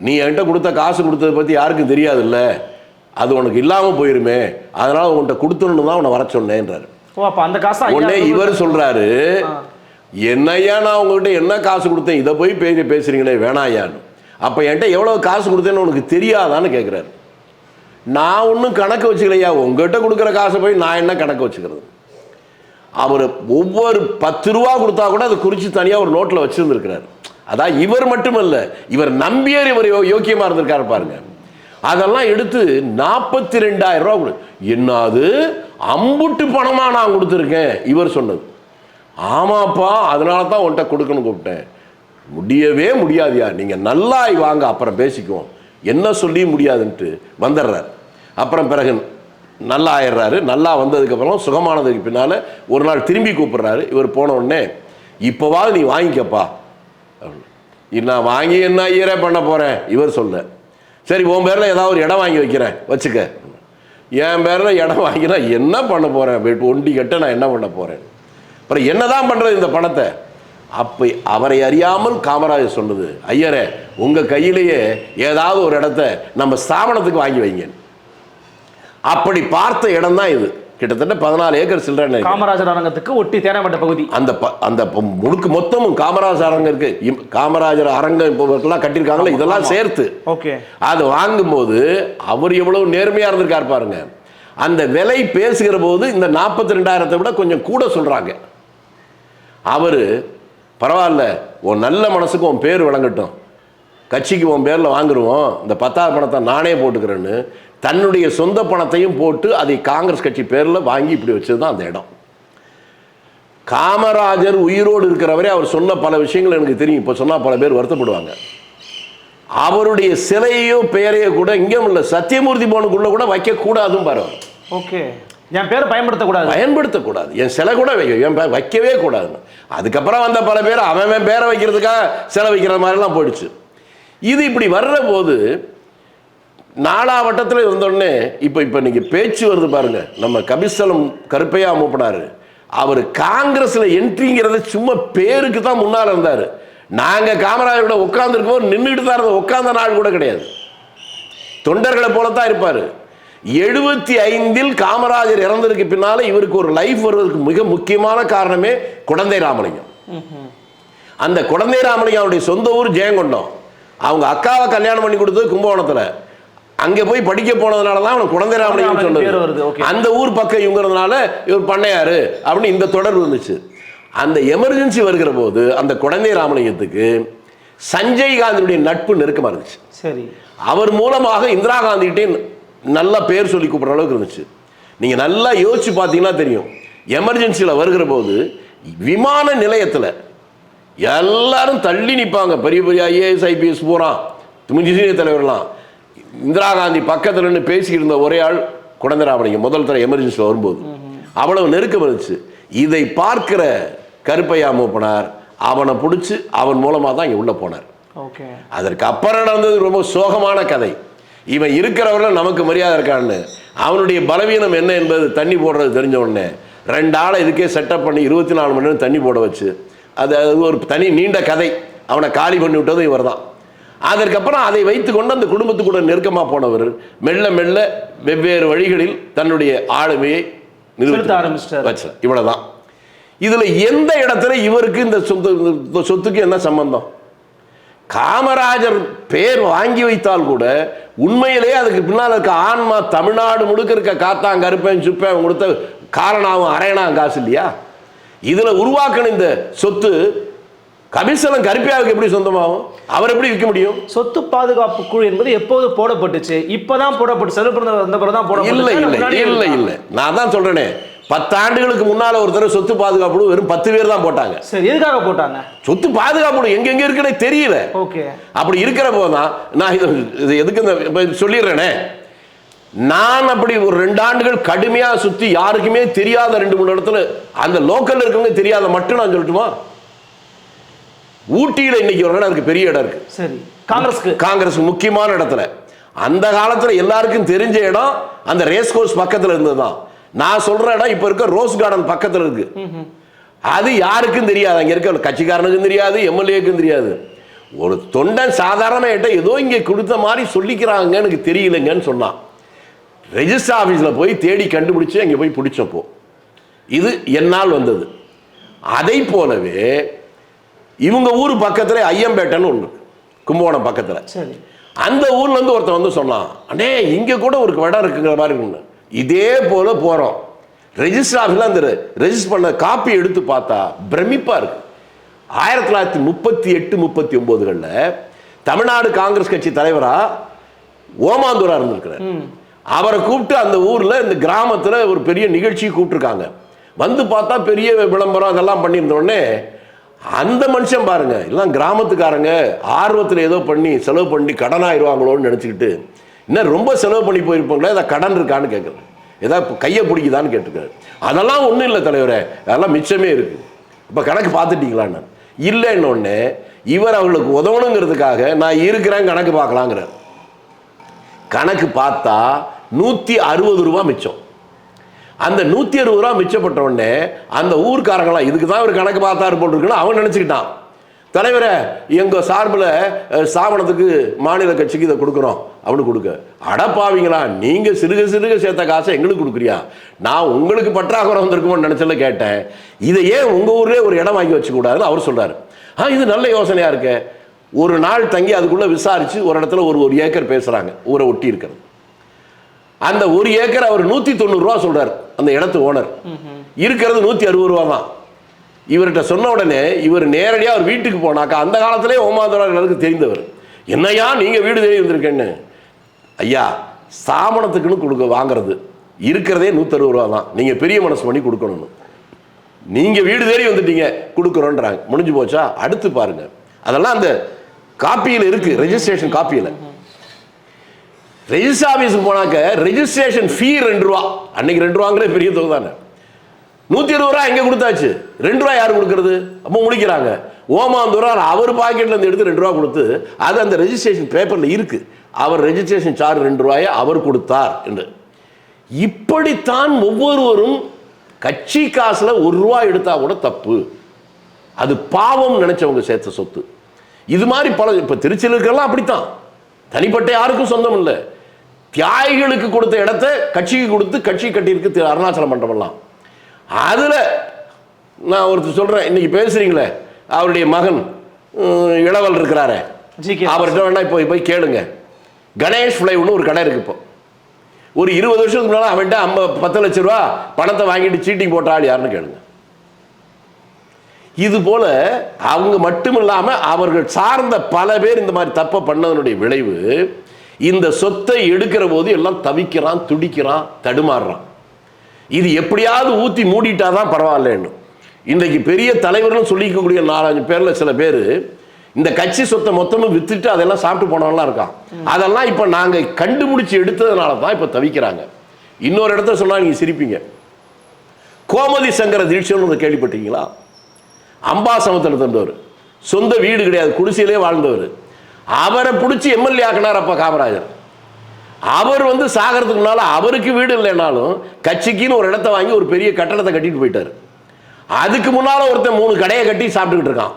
S1: நீ என்கிட்ட கொடுத்த காசு கொடுத்ததை பற்றி யாருக்கும் தெரியாதுல்ல. அது உனக்கு இல்லாமல் போயிருமே அதனால் உன்கிட்ட கொடுத்துடணும் தான் உன்னை வர சொன்னேன்றார்.
S2: ஓ அப்ப அந்த காசு
S1: உடனே இவர் சொல்றாரு என்னய்யா நான் உங்ககிட்ட என்ன காசு கொடுத்தேன்? இதை போய் பேசி பேசுறீங்களே வேணாயான்னு அப்ப என்கிட்ட எவ்வளவு காசு கொடுத்தேன்னு உனக்கு தெரியாதான்னு கேட்கிறாரு நான் ஒன்றும் கணக்கு வச்சுக்கலையா உங்ககிட்ட கொடுக்குற காசை போய் நான் என்ன கணக்கு வச்சுக்கிறது? அவர் ஒவ்வொரு பத்து ரூபா கொடுத்தா கூட அதை குறித்து தனியாக ஒரு நோட்டில் வச்சிருந்துருக்கிறார். அதான் இவர் மட்டுமல்ல இவர் நம்பியர் இவர் யோ- யோக்கியமா இருந்திருக்காரு பாருங்க. அதெல்லாம் எடுத்து நாற்பத்தி ரெண்டாயிரம் ரூபா கொடு. என்னது? அம்புட்டு பணமாக நான் கொடுத்துருக்கேன் இவர் சொன்னது. ஆமாப்பா அதனால தான் உன்கிட்ட கொடுக்கணும் கூப்பிட்டேன். முடியவே முடியாதியா? நீங்கள் நல்லா வாங்க அப்புறம் பேசிக்குவோம். என்ன சொல்லி முடியாதுன்ட்டு வந்துடுறார். அப்புறம் பிறகு நல்லா ஆயிடுறாரு. நல்லா வந்ததுக்கப்புறம் சுகமானதுக்கு பின்னால் ஒரு நாள் திரும்பி கூப்பிடுறாரு. இவர் போன உடனே இப்போவாவது நீ வாங்கிக்கப்பா. நான் வாங்கி என்ன ஐயரே பண்ண போகிறேன் இவர் சொல்ல சரி உன் பேரில் ஏதாவது ஒரு இடம் வாங்கி வைக்கிறேன். வச்சுக்க. என் பேரில் இடம் வாங்கினா என்ன பண்ண போகிறேன் வீட்டு ஒண்டி கட்ட நான் என்ன பண்ண போகிறேன் அப்புறம் என்னதான் பண்ணுறது இந்த பணத்தை? அப்போ அவரை அறியாமல் காமராஜர் சொன்னது ஐயரே உங்கள் கையிலேயே ஏதாவது ஒரு இடத்த நம்ம ஸ்தாபனத்துக்கு வாங்கி வைங்க. அப்படி பார்த்த இடம் தான் இது. கிட்டத்தட்ட பதினாலு ஏக்கர் சில்லறை
S2: காமராஜர் அரங்கத்துக்கு ஒட்டி தேனாம்பேட்டை பகுதி.
S1: அந்த அந்த முழுக்க மொத்தமும் காமராஜர் அரங்கம் இருக்கு. காமராஜர் அரங்கம் இப்போ கட்டியிருக்காங்களே இதெல்லாம் சேர்த்து.
S2: ஓகே.
S1: அது வாங்கும்போது அவர் எவ்வளவு நேர்மையா இருந்திருக்கார் பாருங்க. அந்த விலை பேசுகிற போது இந்த நாற்பத்தி ரெண்டாயிரத்தை விட கொஞ்சம் கூட சொல்றாங்க. அவரு பரவாயில்ல உன் நல்ல மனசுக்கு உன் பேர் விளங்கட்டும் கட்சிக்கு உன் பேரில் வாங்குருவோம். இந்த பத்தாவது பணத்தை நானே போட்டுக்கிறேன்னு தன்னுடைய சொந்த பணத்தையும் போட்டு அதை காங்கிரஸ் கட்சி பேரில் வாங்கி இப்படி வச்சது தான் அந்த இடம். காமராஜர் உயிரோடு இருக்கிறவரே அவர் சொன்ன பல விஷயங்கள் எனக்கு தெரியும். இப்போ சொன்னால் பல பேர் வருத்தப்படுவாங்க. அவருடைய சிலையோ பெயரையோ கூட இங்கேயும் இல்லை. சத்தியமூர்த்தி பவனுக்குள்ள கூட வைக்கக்கூடாதும் பாரு.
S2: ஓகே. என் பேரை பயன்படுத்தக்கூடாது.
S1: பயன்படுத்தக்கூடாது. என் சிலை கூட வைக்க என் பே- வைக்கவே கூடாதுன்னு. அதுக்கப்புறம் வந்த பல பேர் அவன் பேரை வைக்கிறதுக்காக சிலை வைக்கிற மாதிரிலாம் போயிடுச்சு. இது இப்படி வர்ற போது நாலா வட்டத்தில் இருந்தோடனே இப்போ இப்போ நீங்கள் பேச்சு வருது பாருங்க. நம்ம கபிஸ்தலம் கருப்பையா மூப்பினார். அவர் காங்கிரஸில் என்ட்ரிங்கிறத சும்மா பேருக்கு தான் முன்னால் இருந்தார். நாங்கள் காமராஜரோட உட்காந்துருக்கோம் நின்றுட்டு தான் இருந்தோம். உட்காந்த நாள் கூட கிடையாது. தொண்டர்களை போலத்தான் இருப்பார். எழுபத்தி ஐந்தில் காமராஜர் இறந்ததுக்கு பின்னால் இவருக்கு ஒரு லைஃப் வருவதற்கு மிக முக்கியமான காரணமே குடந்தை ராமலிங்கம். அந்த குழந்தை ராமலிங்கம் அவருடைய சொந்த ஊர் ஜெயங்கொண்டம். அவங்க அக்காவை கல்யாணம் பண்ணி கொடுத்தது கும்பகோணத்தில். அங்க போய் படிக்க போனதுனால தான் அவனுக்கு குழந்தை ராமலிங்கம்
S2: ராமலிங்கம் பேர் வருது,
S1: சொன்னது. அந்த ஊர் பக்கம் இவங்கிறதுனால இவர் பண்ணையாரு அப்படின்னு இந்த தொடர்பு இருந்துச்சு அந்த எமர்ஜென்சி வருகிற போது அந்த குழந்தை ராமலிங்கத்துக்கு சஞ்சய் காந்தியுடைய நட்பு நெருக்கமா இருந்துச்சு.
S2: சரி.
S1: அவர் மூலமாக இந்திரா காந்திகிட்டே நல்ல பேர் சொல்லி கூப்பிடுற அளவுக்கு இருந்துச்சு. நீங்க நல்லா யோசிச்சு பார்த்தீங்கன்னா தெரியும். எமர்ஜென்சியில் வருகிற போது விமான நிலையத்தில் எல்லாரும் தள்ளி நிற்பாங்க பெரிய பெரிய ஐஏஎஸ் ஐபிஎஸ் போகிறான் சீனியர் தலைவர்லாம். இந்திரா காந்தி பக்கத்தில் நின்று பேசிக்கிட்டு இருந்த ஒரே ஆள் குழந்தை ராமலிங்கம் முதல் தர எமர்ஜென்சியில் வரும்போது. அவ்வளவு நெருக்கம் இருந்துச்சு. இதை பார்க்கிற கருப்பையா மூப்பனார் அவனை பிடிச்சி அவன் மூலமாக தான் இங்கே உள்ளே போனார்.
S2: ஓகே.
S1: அதற்கு அப்புறம் நடந்தது ரொம்ப சோகமான கதை. இவன் இருக்கிறவரை நமக்கு மரியாதை இருக்கான்னு. அவனுடைய பலவீனம் என்ன என்பது தண்ணி போடுறது தெரிஞ்ச உடனே ரெண்டு ஆளை இதுக்கே செட்டப் பண்ணி இருபத்தி நாலு மணி நேரம் தண்ணி போட வச்சு அது அது ஒரு தனி நீண்ட கதை. அவனை காலி பண்ணி விட்டதும் இவர் தான் அதற்கப்புறம் அதை வைத்துக்கொண்டு அந்த குடும்பத்து கூட நெருக்கமாக போனவர். மெல்ல மெல்ல வெவ்வேறு வழிகளில் தன்னுடைய ஆளுமையை
S2: செலுத்த ஆரம்பிச்சிட்டாரு.
S1: வச்சார். இவ்வளவுதான். இதுல எந்த இடத்துல இவருக்கு இந்த சொத்து சொத்துக்கு என்ன சம்பந்தம்? காமராஜர் பேர் வாங்கி வைத்தால் கூட உண்மையிலேயே அதுக்கு பின்னால் இருக்க ஆன்மா தமிழ்நாடு முழுக்க இருக்க காத்தான் கருப்பேன் சுப்பேன் கொடுத்த காரணாவும் அரையணாம் காசு இல்லையா? இதுல உருவாக்கின இந்த சொத்து கபிசலம் கருப்பியாவுக்கு எப்படி சொந்தமாகும்? அவர் எப்படி விற்க முடியும்?
S2: சொத்து பாதுகாப்பு குழு என்பது எப்போது போடப்பட்டுச்சு? இப்பதான் போடப்பட்டு செல்வ பிறந்த வந்த பிறகு தான்
S1: இல்ல
S2: போடப்பட்டுச்சு.
S1: இல்ல இல்ல
S2: இருக்கா?
S1: இல்ல. நான் தான் சொல்றேனே. பத்து ஆண்டுகளுக்கு முன்னால ஒருத்தர் சொத்து பாதுகாப்பு வெறும் பத்து பேர் தான் போட்டாங்க.
S2: சரி எதுக்காக போட்டாங்க?
S1: சொத்து பாதுகாப்பு எங்க எங்க இருக்குன்னே தெரியல.
S2: ஓகே.
S1: அப்படி இருக்கிற போதுதான் நான் இது எதுக்கு இந்த சொல்லிடுறேனே. நான் அப்படி ஒரு ரெண்டு ஆண்டுகள் கடுமையா சுத்தி யாருக்குமே தெரியாத ரெண்டு மூணு இடத்துல அந்த லோக்கல்ல இருக்கவங்க தெரியாத மட்டும் நான் சொல்லட்டுமா? ஊட்டியில இன்னைக்கு ஒரு இடம் இருக்கு பெரிய இடம் இருக்கு.
S2: சரி காங்கிரஸ்க்கு.
S1: காங்கிரஸ் முக்கியமான இடத்துல. அந்த காலத்துல எல்லாருக்கும் தெரிஞ்ச இடம் அந்த ரேஸ் கோர்ஸ் பக்கத்துல இருந்ததுதான். நான் சொல்ற இடம் இப்ப இருக்க ரோஸ் கார்டன் பக்கத்துல இருக்கு. அது யாருக்கும் தெரியாது. அங்க இருக்க கட்சிக்காரனுக்கும் தெரியாது எம்எல்ஏக்கும் தெரியாது. ஒரு தொண்டன் சாதாரண என்கிட்ட ஏதோ இங்க கொடுத்த மாதிரி சொல்லிக்கிறாங்க எனக்கு தெரியலங்கன்னு சொன்னான். ரெஜிஸ்டர் ஆஃபீஸில் போய் தேடி கண்டுபிடிச்சு அங்கே போய் பிடிச்சப்போ. இது என்னால் வந்தது. அதை போலவே இவங்க ஊர் பக்கத்துல ஐயம்பேட்டைன்னு ஒன்று இருக்கு. கும்பகோணம் பக்கத்துல.
S2: சரி.
S1: அந்த ஊர்ல இருந்து ஒருத்தன் வந்து சொன்னான் அண்ணே இங்க கூட ஒரு இடம் இருக்குங்கிற மாதிரி இருக்குன்னு இதே போல போறோம். ரெஜிஸ்டர் ஆஃபீஸில் அந்த ரெஜிஸ்டர் பண்ண காப்பி எடுத்து பார்த்தா பிரமிப்பா இருக்கு. ஆயிரத்தி தொள்ளாயிரத்தி முப்பத்தி எட்டு முப்பத்தி ஒன்பதுகளில் தமிழ்நாடு காங்கிரஸ் கட்சி தலைவரா ஓமாந்தூரா இருந்திருக்கிறார். அவரை கூப்பிட்டு அந்த ஊர்ல இந்த கிராமத்துல ஒரு பெரிய நிகழ்ச்சி கூப்பிட்டுருக்காங்க. வந்து பார்த்தா பெரிய விளம்பரம் அதெல்லாம் பண்ணியிருந்த உடனே அந்த மனுஷன் பாருங்க. எல்லாம் கிராமத்துக்காரங்க ஆர்வத்தில் ஏதோ பண்ணி செலவு பண்ணி கடன் ஆயிடுவாங்களோன்னு நினச்சிக்கிட்டு இன்னும் ரொம்ப செலவு பண்ணி போயிருப்பாங்களே? ஏதாவது கடன் இருக்கான்னு கேட்குறேன் ஏதாவது கையை பிடிக்குதான்னு கேட்டிருக்காரு அதெல்லாம் ஒன்றும் இல்லை தலைவரே. அதெல்லாம் மிச்சமே இருக்குது இப்போ கணக்கு பார்த்துட்டீங்களான்னு இல்லைன்னு இவர் அவர்களுக்கு உதவணுங்கிறதுக்காக நான் இருக்கிறேன் கணக்கு பார்க்கலாங்கிறார். கணக்கு பார்த்தா நூற்றி அறுபது ரூபா மிச்சம். அந்த நூற்றி அறுபது ரூபா மிச்சப்பட்ட உடனே அந்த ஊர்க்காரங்களாம் இதுக்கு தான் ஒரு கணக்கு பார்த்தாரு போல் இருக்குன்னு அவன் நினச்சிக்கிட்டான். தலைவரே எங்க சார்பில் சாவனத்துக்கு ஸ்தாபனத்துக்கு மாநில கட்சிக்கு இதை கொடுக்குறோம். அப்படின்னு கொடுக்க. அடப்பாவீங்களா நீங்க சிறுக சிறுக சேர்த்த காசை எங்களுக்கு கொடுக்குறியா? நான் உங்களுக்கு பற்றாக்குறை வந்திருக்குமோன்னு நினைச்சல கேட்டேன். இதை ஏன் உங்க ஊர்லேயே ஒரு இடம் வாங்கி வச்சுக்கூடாதுன்னு அவர் சொல்றாரு. ஆ இது நல்ல யோசனையா இருக்கு. ஒரு நாள் தங்கி அதுக்குள்ள விசாரிச்சு ஒரு இடத்துல ஒரு ஒரு ஏக்கர் பேசுறாங்க ஊரை ஒட்டி இருக்கிறது. அந்த ஒரு ஏக்கர் அவர் நூத்தி தொண்ணூறு ரூபா அந்த இடத்து ஓனர். இருக்கிறது நூத்தி அறுபது ரூபா தான். இவர்கிட்ட சொன்ன உடனே இவர் நேரடியாக அவர் வீட்டுக்கு போனாக்கா அந்த காலத்திலே ஓமாந்தோழர்களுக்கு தெரிந்தவர். என்னையா நீங்க வீடு தேடி வந்திருக்கேன்னு. ஐயா சாமணத்துக்குன்னு கொடுக்க வாங்குறது. இருக்கிறதே நூற்றறுபது ரூபா தான். நீங்க பெரிய மனசு பண்ணி கொடுக்கணும்னு. நீங்க வீடு தேடி வந்துட்டீங்க கொடுக்குறோன்றாங்க. முடிஞ்சு போச்சா? அடுத்து பாருங்க. அதெல்லாம் அந்த காப்பியில் இருக்கு ரெஜிஸ்ட்ரேஷன் காப்பியில். ரெஜிஸ்டர் ஆஃபீஸுக்கு போனாக்க ரெஜிஸ்ட்ரேஷன் ஃபீ ரெண்டு ரூபா. அன்னைக்கு ரெண்டு ரூபாங்கிறது பெரிய தொகை தானே. நூற்றி இருபது ரூபா எங்கே கொடுத்தாச்சு? ரெண்டு ரூபா யார் கொடுக்கறது? அப்போ முடிக்கிறாங்க. ஓமாந்தூரம் அவர் பாக்கெட்ல இருந்து எடுத்து ரெண்டு ரூபா கொடுத்து அது அந்த ரெஜிஸ்ட்ரேஷன் பேப்பரில் இருக்கு. அவர் ரெஜிஸ்ட்ரேஷன் சார்ஜ் ரெண்டு ரூபாயை அவர் கொடுத்தார் என்று. இப்படித்தான் ஒவ்வொருவரும் கட்சி காசுல ஒரு ரூபா எடுத்தா கூட தப்பு. அது பாவம் நினைச்சவங்க சேர்த்த சொத்து. இது மாதிரி பல இப்ப திருச்சியில் இருக்கலாம் அப்படித்தான். தனிப்பட்ட யாருக்கும் சொந்தம் இல்லை. தியாகிகளுக்கு கொடுத்த இடத்த கட்சிக்கு கொடுத்து கட்சி கட்டியிருக்கு திரு அருணாச்சல மண்டபம்லாம் அதுல நான் ஒருத்தர் சொல்றேன் இன்னைக்கு பேசுறீங்களே அவருடைய மகன் இளவல் இருக்கிறாரே. அவர்கிட்ட வேணா இப்போ போய் கேளுங்க. கணேஷ் ஃப்ளைவுன்னு ஒரு கடை இருக்கு இப்போ. ஒரு இருபது வருஷத்துக்கு முன்னால அவன்கிட்ட ஐம்ப பத்து லட்ச ரூபா பணத்தை வாங்கிட்டு சீட்டிங் போட்ட ஆள் யாருன்னு கேளுங்க. இது போல அவங்க மட்டும் இல்லாம அவர்கள் சார்ந்த பல பேர் இந்த மாதிரி தப்பை பண்ணதனுடைய விளைவு இந்த சொத்தை எடுக்கிற போது எல்லாம் தவிக்கிறான் துடிக்கிறான் தடுமாறுறான். இது எப்படியாவது ஊத்தி மூடிட்டாதான் பரவாயில்லன்னு. இன்றைக்கு பெரிய தலைவர்கள் சொல்லிக்கக்கூடிய நாலஞ்சு பேர்ல சில பேர் இந்த கட்சி சொத்தை மொத்தமும் வித்துட்டு அதெல்லாம் சாப்பிட்டு போனவங்களாம் இருக்கான். அதெல்லாம் இப்ப நாங்க கண்டுபிடிச்சு எடுத்ததுனால தான் இப்ப தவிக்கிறாங்க. இன்னொரு இடத்துல சொன்னா நீங்க சிரிப்பீங்க. கோமதி சங்கர தீட்சைன்னு ஒன்று கேள்விப்பட்டீங்களா அம்பாசமத்தில் தந்தவர். சொந்த வீடு கிடையாது குடிசையிலே வாழ்ந்தவர். அவரை பிடிச்சி எம்எல்ஏ ஆக்கினார் அப்ப காமராஜர். அவர் வந்து சாகிறதுக்கு முன்னால அவருக்கு வீடு இல்லைனாலும் கட்சிக்குன்னு ஒரு இடத்த வாங்கி ஒரு பெரிய கட்டடத்தை கட்டிட்டு போயிட்டாரு. அதுக்கு முன்னால ஒருத்தன் மூணு கடையை கட்டி சாப்பிட்டுக்கிட்டு இருக்கான்.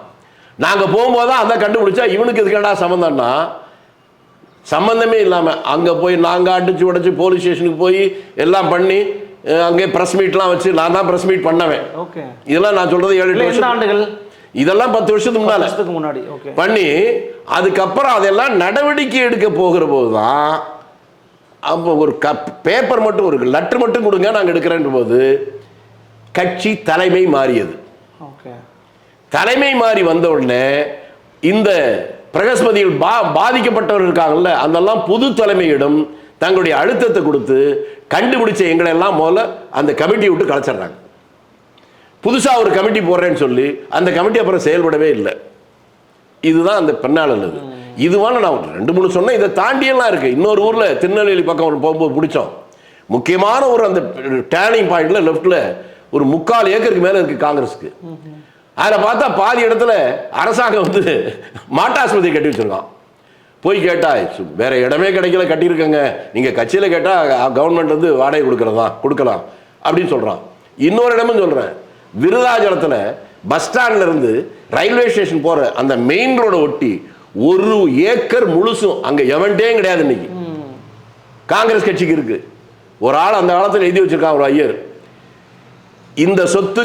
S1: நாங்க போகும்போது தான் அந்த கண்டுபிடிச்சா இவனுக்கு எதுக்கடா சம்மந்தம்னா சம்பந்தமே இல்லாம அங்க போய் நாங்க அடிச்சு உடைச்சு போலீஸ் ஸ்டேஷனுக்கு போய் எல்லாம் பண்ணி அங்கே பிரஸ் மீட்லாம் வச்சு நான் தான் பிரஸ் மீட் பண்ணவேன்.
S2: ஓகே.
S1: இதெல்லாம் நான் சொல்றது ஏழு எட்டு வருஷம்
S2: ஆண்டுகள்
S1: இதெல்லாம் பத்து வருஷத்துக்கு முன்னால.
S2: முன்னாடி
S1: பண்ணி அதுக்கப்புறம் அதெல்லாம் நடவடிக்கை எடுக்க போகிற போது தான் அப்போ ஒரு கப் பேப்பர் மட்டும் ஒரு லெட்டர் மட்டும் கொடுங்க நாங்கள் எடுக்கிறேன்ற போது கட்சி தலைமை மாறியது. தலைமை மாறி வந்த உடனே இந்த பிரகஸ்பதியில் பா பாதிக்கப்பட்டவர்கள் இருக்காங்கல்ல அதெல்லாம் புது தலைமையிடம் தங்களுடைய அழுத்தத்தை கொடுத்து கண்டுபிடிச்ச எங்களை எல்லாம் முதல்ல அந்த கமிட்டி விட்டு கலைச்சிடுறாங்க. புதுசாக ஒரு கமிட்டி போடுறேன்னு சொல்லி அந்த கமிட்டி அப்புறம் செயல்படவே இல்லை. இதுதான் அந்த பின்னால் உள்ளது இதுவான நான் ரெண்டு மூணு சொன்னேன் இதை தாண்டியெல்லாம் இருக்குது இன்னொரு ஊரில் திருநெல்வேலி பக்கம் ஒரு போகும்போது பிடிச்சோம். முக்கியமான ஒரு அந்த டேர்னிங் பாயிண்ட்ல லெஃப்டில் ஒரு முக்கால் ஏக்கருக்கு மேலே இருக்குது காங்கிரஸுக்கு. அதில் பார்த்தா பாதி இடத்துல அரசாங்கம் வந்து மாட்டாஸ்பத்திரி கட்டி வச்சிருக்கான். போய் கேட்டா வேற இடமே கிடைக்கல கட்டியிருக்கங்க. நீங்கள் கட்சியில் கேட்டால் கவர்மெண்ட் வந்து வாடகை கொடுக்கறதா கொடுக்கலாம். அப்படின்னு சொல்கிறான் இன்னொரு இடமும் சொல்கிறேன் விருதாச்சலத்துல பஸ் ஸ்டாண்ட்ல இருந்து ரயில்வே ஸ்டேஷன் போற அந்த மெயின் ரோட ஒட்டி ஒரு ஏக்கர் முழுசும் அங்க எவன்ட்டே கிடையாது இன்னைக்கு. காங்கிரஸ் கட்சிக்கு இருக்கு. ஒரு ஆள் அந்த காலத்துல எழுதி வச்சிருக்கான் ஒரு ஐயர். இந்த சொத்து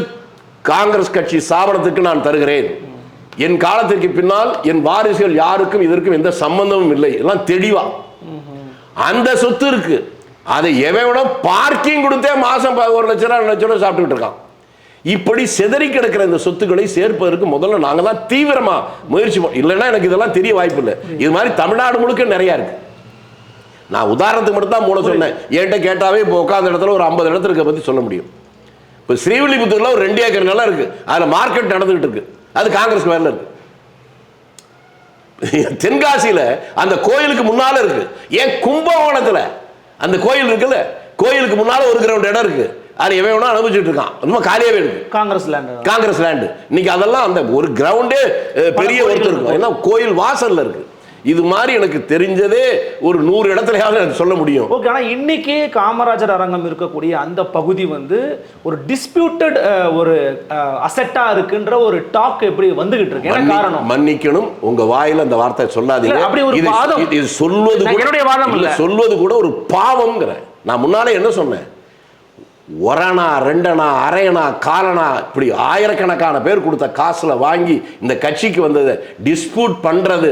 S1: காங்கிரஸ் கட்சி ஸ்தாபனத்துக்கு நான் தருகிறேன். என் காலத்திற்கு பின்னால் என் வாரிசுகள் யாருக்கும் இதற்கும் எந்த சம்பந்தமும் இல்லை. எல்லாம் தெளிவா. அந்த சொத்து இருக்கு. அதை எவனோட பார்க்கிங் கொடுத்தே மாசம் ஒரு லட்சம் ரூபா ரெண்டு லட்ச ரூபா சாப்பிட்டுக்கிட்டு இருக்கான். இப்படி சிதறி கிடக்கிற இந்த சொத்துக்களை சேர்ப்பதற்கு முதல்ல நாங்க தான் தீவிரமா முயற்சி இல்லைன்னா எனக்கு இதெல்லாம் தெரிய வாய்ப்பு இல்லை. இது மாதிரி தமிழ்நாடு முழுக்க நிறைய இருக்கு. நான் உதாரணத்துக்கு மட்டும் தான் மூணு சொன்னேன். என்கிட்ட கேட்டாவே இப்போ உட்காந்த இடத்துல ஒரு ஐம்பது இடத்துல இருக்க பத்தி சொல்ல முடியும். இப்போ ஸ்ரீவில்லிபுத்தூர்ல ஒரு ரெண்டு ஏக்கர் நிலம் இருக்கு. அதுல மார்க்கெட் நடந்துகிட்டு இருக்கு. அது காங்கிரஸ் மேல இருக்கு. தென்காசியில அந்த கோயிலுக்கு முன்னால இருக்கு. ஏன் கும்பகோணத்துல அந்த கோயில் இருக்குல்ல? கோயிலுக்கு முன்னால ஒரு கிரவுண்ட் இடம் இருக்கு. அது எவன் வேணா அனுபவிச்சுட்டு இருக்கான். ரொம்ப காலியாவே இருக்கு.
S2: காங்கிரஸ் லேண்ட்
S1: காங்கிரஸ் லேண்டு இன்னைக்கு அதெல்லாம் அந்த ஒரு கிரவுண்டே பெரிய ஒருத்தர் இருக்கும். ஏன்னா கோயில் வாசல்ல இருக்கு. இது மாதிரி எனக்கு தெரிஞ்சதே ஒரு நூறு இடத்துலயாவது எனக்கு சொல்ல முடியும்.
S2: ஓகே ஆனா இன்னைக்கு காமராஜர் அரங்கம் இருக்கக்கூடிய அந்த பகுதி வந்து ஒரு டிஸ்பியூட்டட் ஒரு அசெட்டா இருக்குன்ற ஒரு டாக் எப்படி வந்துகிட்டு இருக்கு? காரணம்?
S1: மன்னிக்கணும். உங்க வாயில அந்த வார்த்தை சொல்லாதீங்க.
S2: அப்படி ஒரு
S1: இது- சொல்வது கூட-
S2: என்னுடைய வாதம் இல்ல.
S1: சொல்வது கூட ஒரு பாவம்ங்கிறேன் நான் முன்னாலே என்ன சொன்னேன்? ஒரணா ரெண்டனா அரையனா காலனா இப்படி ஆயிரக்கணக்கான பேர் கொடுத்த காசுல வாங்கி இந்த கட்சிக்கு வந்ததை டிஸ்பியூட் பண்ணுறது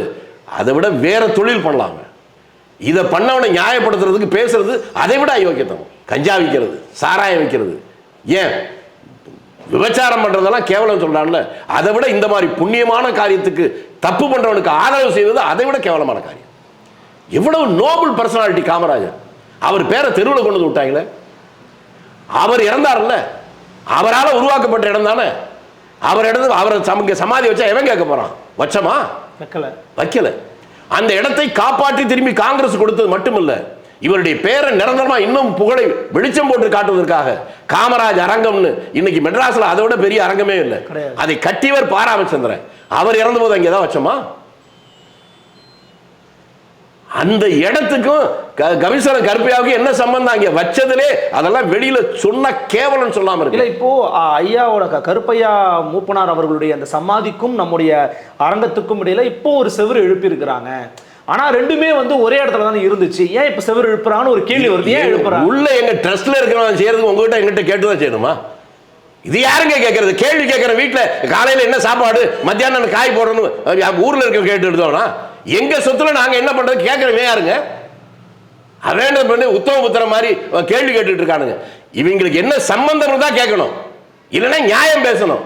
S1: அதை விட வேற தொழில் பண்ணலாங்க. இதை பண்ணவனை நியாயப்படுத்துறதுக்கு பேசுறது அதை விட அயோக்கியத்தனம். கஞ்சா விற்கிறது சாராயம் விற்கிறது ஏன்? விபச்சாரம் பண்றதெல்லாம் கேவலம் சொல்கிறான்ல அதை விட இந்த மாதிரி புண்ணியமான காரியத்துக்கு தப்பு பண்ணுறவனுக்கு ஆதரவு செய்வது அதை விட கேவலமான காரியம். எவ்வளவு நோபல் பர்சனாலிட்டி காமராஜர். அவர் பேரை தெருவில் கொண்டு வந்து விட்டாங்களே. அவர் இறந்தார்ல. அவரால் உருவாக்கப்பட்ட இடம் தானே? அவர் இடத்து அவரை சமங்க சமாதி வச்சா எவன் கேட்க போறான்? வச்சமா?
S2: வைக்கல.
S1: வைக்கல. அந்த இடத்தை காப்பாற்றி திரும்பி காங்கிரஸ் கொடுத்தது மட்டுமல்ல இவருடைய பேரை நிரந்தரமா இன்னும் புகழை வெளிச்சம் போட்டு காட்டுவதற்காக காமராஜ் அரங்கம்னு இன்னைக்கு மெட்ராஸ்ல அதை விட பெரிய அரங்கமே இல்லை. அதை கட்டியவர் பா ராமச்சந்திரன். அவர் இறந்த போது அங்கே தான் வச்சோமா? அந்த இடத்துக்கும் க- கவிசரன் கருப்பையாவுக்கும் என்ன சம்பந்தம்? அங்க வச்சதுலே அதெல்லாம் வெளியில சொன்ன கேவலம் சொல்லாம
S2: இல்ல
S1: இருக்கு
S2: இப்போ ஆ, ஐயாவோட கருப்பையா மூப்பனார் அவர்களுடைய அந்த சமாதிக்கும் நம்முடைய அரங்கத்துக்கும் இடையில இப்போ ஒரு செவுரு எழுப்பி இருக்கிறாங்க ஆனா ரெண்டுமே வந்து ஒரே இடத்துல தானே இருந்துச்சு. ஏன் இப்ப செவுரு எழுப்புறாங்கன்னு ஒரு கேள்வி வருது. ஏன் எழுப்புறாங்க
S1: உள்ள எங்க ட்ரஸ்ட்ல இருக்கிறவன் செய்யறது உங்ககிட்ட எங்கிட்ட கேட்டுதான் செய்யணுமா? இது யாருங்க கேட்கறது கேள்வி கேட்கிற வீட்டுல காலையில என்ன சாப்பாடு? மத்தியானம் காய் போடணும் ஊர்ல இருக்க கேட்டு எடுத்தோம்னா எங்க சொத்துல நாங்க என்ன பண்றது? கேட்கறவே யாருங்க? அவன் பண்ணி உத்தம புத்திர மாதிரி கேள்வி கேட்டுட்டு இருக்கானுங்க. இவங்களுக்கு என்ன சம்பந்தம் தான் கேட்கணும். இல்லைன்னா நியாயம் பேசணும்.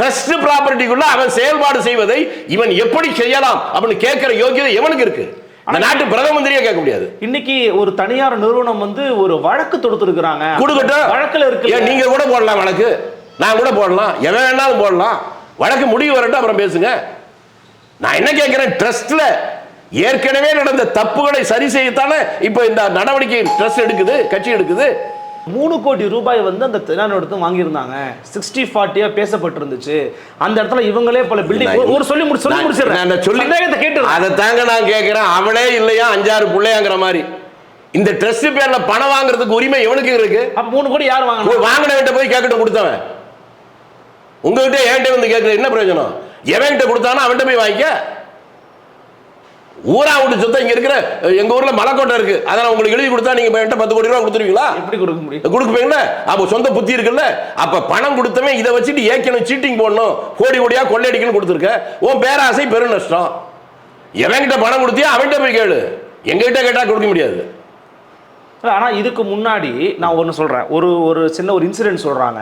S1: ட்ரஸ்ட் ப்ராப்பர்ட்டிக்குள்ள அவன் செயல்பாடு செய்வதை இவன் எப்படி செய்யலாம் அப்படின்னு கேட்கிற யோகியதை எவனுக்கு இருக்கு? அந்த நாட்டு பிரதம மந்திரியே கேட்க முடியாது.
S2: இன்னைக்கு ஒரு தனியார் நிறுவனம் வந்து ஒரு வழக்கு தொடுத்திருக்கிறாங்க.
S1: கொடுக்கட்டும்.
S2: வழக்குல இருக்கு.
S1: நீங்க கூட போடலாம் வழக்கு? நான் கூட போடலாம். எவன் வேணாலும் போடலாம். வழக்கு முடிவு வரட்டும் அப்புறம் பேசுங்க. நான் என்ன கேட்கிறேன்? ட்ரஸ்ட்ல ஏற்கனவே நடந்த தப்புகளை சரி செய்யத்தானே இப்போ இந்த நடவடிக்கை ட்ரஸ்ட் எடுக்குது கட்சி எடுக்குது?
S2: மூணு கோடி ரூபாய் வந்து அந்த தனியார் எடுத்து வாங்கியிருந்தாங்க. சிக்ஸ்டி ஃபார்ட்டியா பேசப்பட்டிருந்துச்சு. அந்த இடத்துல இவங்களே பல பில்டிங் ஒரு சொல்லி முடிச்சு சொல்லி முடிச்சிடுறேன்.
S1: சொல்லி
S2: கேட்டு
S1: அதை தாங்க நான் கேட்கிறேன். அவளே இல்லையா? அஞ்சாறு பிள்ளையாங்கிற மாதிரி. இந்த ட்ரஸ்ட் பேர்ல பணம் வாங்குறதுக்கு உரிமை எவனுக்கு இருக்கு?
S2: அப்ப மூணு கோடி யார்
S1: போய் வாங்கினவன்ட்ட போய் கேட்கட்டும் கொடுத்தவன். உங்ககிட்ட என்கிட்ட வந்து கேட்கல? என்ன பிரயோஜனம்? எவன்கிட்ட கொடுத்தானோ அவன்கிட்ட போய் வாங்கிக்க. ஊரா விட்டு சொத்தை இங்க இருக்கிற எங்க ஊர்ல மலைக்கோட்டை இருக்கு. அதை நான் உங்களுக்கு எழுதி கொடுத்தா நீங்க என்கிட்ட பத்து கோடி ரூபா கொடுத்துருவீங்களா?
S2: எப்படி கொடுக்க முடியும்?
S1: கொடுப்பீங்களா அப்ப சொந்த புத்தி இருக்குல்ல? அப்ப பணம் கொடுத்தவன் இதை வச்சுட்டு ஏக்கணும் சீட்டிங் போடணும். கோடி கோடியா கொள்ளையடிக்கணும் கொடுத்துருக்க. உன் பேராசை பெரு நஷ்டம். எவன்கிட்ட பணம் கொடுத்தியா அவன்கிட்ட போய் கேளு. எங்ககிட்ட கேட்டா கொடுக்க முடியாது.
S2: இல்ல, ஆனா இதுக்கு முன்னாடி நான் ஒன்று சொல்றேன். ஒரு ஒரு சின்ன ஒரு இன்சிடென்ட் சொல்றாங்க.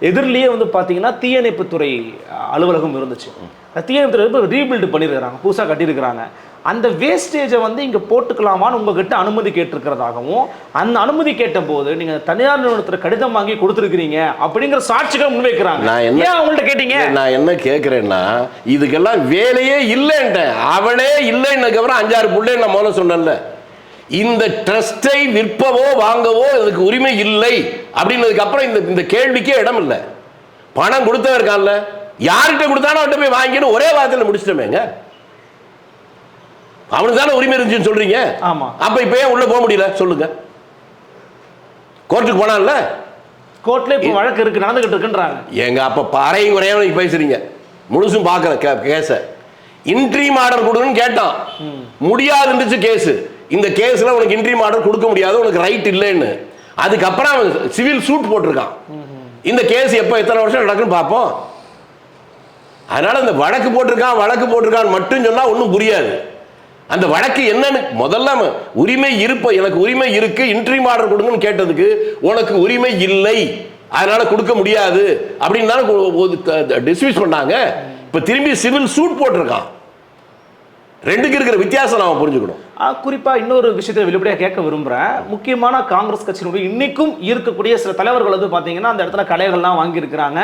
S2: எதிரிலேயே வந்து பார்த்தீங்கன்னா தீயணைப்புத்துறை அஹ், அலுவலகம் இருந்துச்சு. தீயணைப்புத்துறை இப்போ ரீபில்டு பண்ணியிருக்கிறாங்க புதுசாக கட்டியிருக்கிறாங்க. அந்த வேஸ்டேஜை வந்து இங்கே போட்டுக்கலாமான்னு உங்ககிட்ட அனுமதி கேட்டிருக்கிறதாகவும் அந்த அனுமதி கேட்டபோது நீங்க தனியார் நிறுவனத்தில் கடிதம் வாங்கி கொடுத்துருக்கிறீங்க அப்படிங்கிற சாட்சிகள் முன்வைக்கிறாங்க.
S1: நான் என்ன-
S2: அவங்கள்ட்ட கேட்டீங்க?
S1: நான் என்ன கேட்கிறேன்னா இதுக்கெல்லாம் வேலையே இல்லைன்ட்டேன். அவனே இல்லைன்னதுக்கு அப்புறம் அஞ்சாறு புள்ளை நான் முதல்ல சொன்னேன்ல. இந்த ட்ரஸ்டை விற்பவோ வாங்கவோ இதுக்கு உரிமை இல்லை அப்படின்னதுக்கு அப்புறம் இந்த இந்த கேள்விக்கே இடம் இல்லை பணம் கொடுத்தவன் இருக்கான்ல. யார்கிட்ட கொடுத்தானோ அவன்கிட்ட போய் வாங்கின்னு ஒரே வாரத்தில் முடிச்சிட்டோமேங்க. அவனுக்கு தானே உரிமை இருந்துச்சுன்னு சொல்றீங்க?
S2: ஆமா.
S1: அப்ப இப்ப ஏன் உள்ள போக முடியல? சொல்லுங்க. கோர்ட்டுக்கு போனான்ல?
S2: கோர்ட்ல இப்போ வழக்கு இருக்கு நடந்துகிட்டு இருக்குன்றாங்க.
S1: எங்க அப்ப பாறையும் குறையாம பேசுறீங்க. முழுசும் பார்க்கல கே- கேஸ. இன்ட்ரீம் ஆர்டர் கொடுன்னு கேட்டான். முடியாதுன்றுச்சு கேஸ். இந்த கேஸில் உனக்கு இன்ட்ரீம் ஆர்டர் கொடுக்க முடியாது உனக்கு ரைட் இல்லைன்னு. அதுக்கப்புறம் அவன் சிவில் சூட் போட்டிருக்கான். இந்த கேஸ் எப்போ எத்தனை வருஷம் நடக்குன்னு பார்ப்போம். அதனால் அந்த வழக்கு போட்டிருக்கான் வழக்கு போட்டிருக்கான் மட்டும் சொன்னால் ஒன்றும் புரியாது. அந்த வழக்கு என்னன்னு முதல்ல அவன் உரிமை இருப்ப எனக்கு உரிமை இருக்கு இன்ட்ரீம் ஆர்டர் கொடுங்கன்னு கேட்டதுக்கு உனக்கு உரிமை இல்லை. அதனால கொடுக்க முடியாது. அப்படின்னு தானே டிஸ்மிஸ் பண்ணாங்க. இப்போ திரும்பி சிவில் சூட் போட்டிருக்கான். ரெண்டுக்கு இருக்கிற வித்தியாசம் நாம புரிஞ்சுக்கணும்.
S2: ஆ, குறிப்பா இன்னொரு விஷயத்தை வெளிப்படையா கேட்க விரும்புறேன். முக்கியமான காங்கிரஸ் கட்சியினுடைய இன்னைக்கும் இருக்கக்கூடிய சில தலைவர்கள் வந்து பாத்தீங்கன்னா அந்த இடத்துல கடைகள்லாம் வாங்கியிருக்கிறாங்க.